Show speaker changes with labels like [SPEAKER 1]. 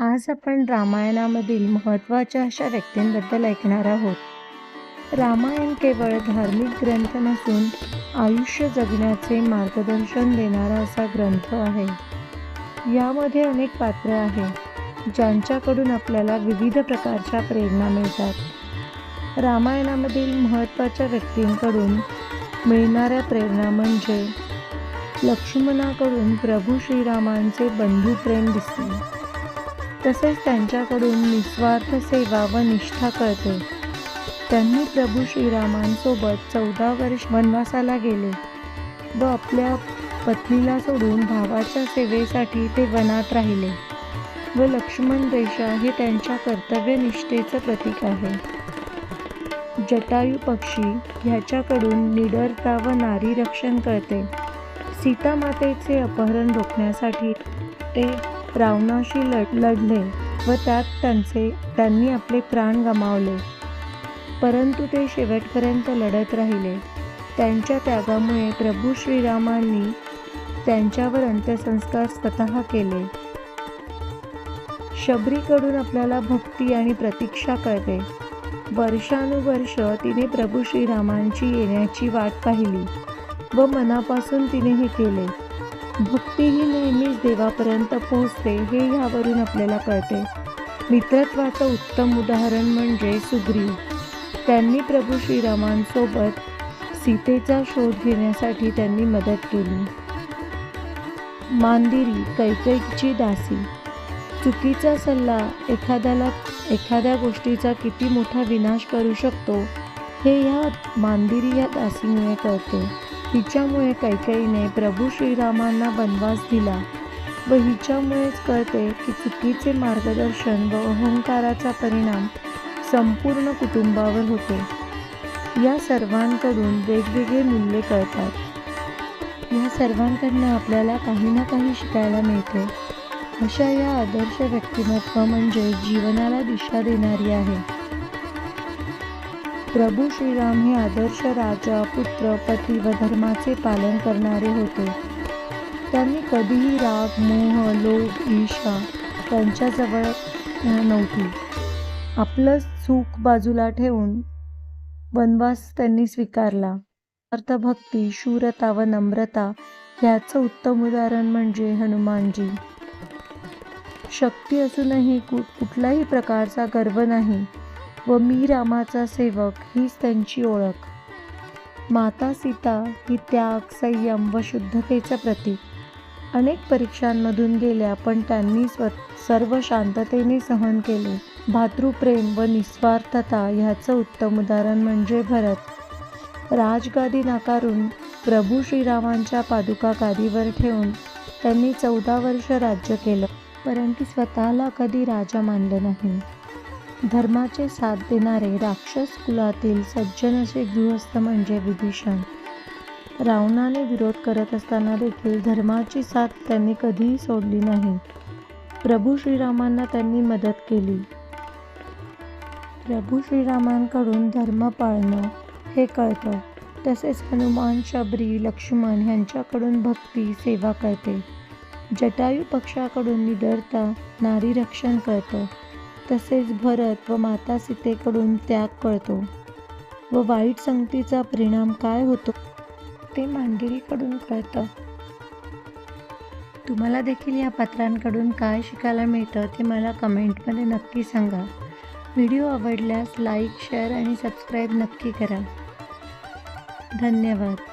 [SPEAKER 1] आज आपण रामायणामधील महत्त्वाच्या अशा व्यक्तींबद्दल ऐकणार आहोत. रामायण केवळ धार्मिक ग्रंथ नसून आयुष्य जगण्याचे मार्गदर्शन देणारा असा ग्रंथ आहे. यामध्ये अनेक पात्र आहे ज्यांच्याकडून आपल्याला विविध प्रकारच्या प्रेरणा मिळतात. रामायणामधील महत्त्वाच्या व्यक्तींकडून मिळणाऱ्या प्रेरणा म्हणजे लक्ष्मणाकडून प्रभू श्रीरामांचे बंधू प्रेम दिसते तसेच त्यांच्याकडून निस्वार्थ सेवा व निष्ठा कळते. त्यांनी प्रभू श्रीरामांसोबत चौदा वर्ष वनवासाला गेले. व आपल्या पत्नीला सोडून भावाच्या सेवेसाठी ते वनात राहिले. व लक्ष्मण रेषा हे त्यांच्या कर्तव्यनिष्ठेचं प्रतीक आहे. जटायू पक्षी ह्याच्याकडून निडरता व नारी रक्षण कळते सीतामातेचे अपहरण रोखण्यासाठी ते रावणाशी लढ लढले व त्यात त्यांचे त्यांनी आपले प्राण गमावले. परंतु ते शेवटपर्यंत लढत राहिले. त्यांच्या त्यागामुळे प्रभू श्रीरामांनी त्यांच्यावर अंत्यसंस्कार स्वतः केले. शबरीकडून आपल्याला भक्ती आणि प्रतीक्षा कळते. वर्षानुवर्ष तिने प्रभू श्रीरामांची येण्याची वाट पाहिली व मनापासून तिने हे केले. भक्ती ही नेहमीच देवापर्यंत पोहोचते हे ह्यावरून आपल्याला कळते. मित्रत्वाचं उत्तम उदाहरण म्हणजे सुग्रीव त्यांनी प्रभू श्रीरामांसोबत सीतेचा शोध घेण्यासाठी त्यांनी मदत केली. मांदिरी कैकईची दासी. चुकीचा सल्ला एखाद्याला एखाद्या गोष्टीचा किती मोठा विनाश करू शकतो हे या मांदिरी या दासीमुळे कळते. हिच्यामुळे कैकईने प्रभू श्रीरामांना वनवास दिला व हिच्यामुळेच कळते की चुकीचे मार्गदर्शन व अहंकाराचा परिणाम संपूर्ण कुटुंबावर होतो. या सर्वांकडून वेगवेगळे मूल्ये कळतात. या सर्वांकडनं आपल्याला काही ना काही शिकायला मिळते. अशा या आदर्श व्यक्तिमत्व म्हणजे जीवनाला दिशा देणारी आहे. प्रभू श्रीराम हे आदर्श राजा पुत्र पती व धर्माचे पालन करणारे होते. त्यांनी कधीही राग मोह लोभ ईशा त्यांच्याजवळ नव्हती. आपलं सुख बाजूला ठेवून वनवास त्यांनी स्वीकारला. अर्थभक्ती शूरता व नम्रता ह्याचं उत्तम उदाहरण म्हणजे हनुमानजी. शक्ती असूनही कु कुठलाही प्रकारचा गर्व नाही. व मी रामाचा सेवक हीच त्यांची ओळख. माता सीता ही त्याग संयम व शुद्धतेचं प्रतीक. अनेक परीक्षांमधून गेल्या पण त्यांनी स्व सर्व शांततेने सहन केले. भातृप्रेम व निस्वार्थता ह्याचं उत्तम उदाहरण म्हणजे भरत. राजगादी नाकारून प्रभू श्रीरामांच्या पादुका गादीवर ठेवून त्यांनी चौदा वर्ष राज्य केलं परंतु स्वतःला कधी राजा मानलं नाही. धर्माचे साथ देणारे राक्षस कुलातील सज्जन असे गृहस्थ म्हणजे विभीषण. रावणाने विरोध करत असताना देखील धर्माची साथ त्यांनी कधीही सोडली नाही. प्रभू श्रीरामांना त्यांनी मदत केली. प्रभू श्रीरामांकडून धर्म पाळणं हे कळतं. तसेच हनुमान शबरी लक्ष्मण ह्यांच्याकडून भक्ती सेवा कळते जटायू पक्षाकडून निडरता नारी रक्षण कळतं तसेच भरत व माता सीतेकडून त्याग कळतो व वाईट संगतीचा परिणाम काय होतो ते मांदिरीकडून कळतं. तुम्हाला देखील या पात्रांकडून काय शिकायला मिळतं ते मला कमेंटमध्ये नक्की सांगा. व्हिडिओ आवडल्यास लाईक शेअर आणि सबस्क्राईब नक्की करा. धन्यवाद.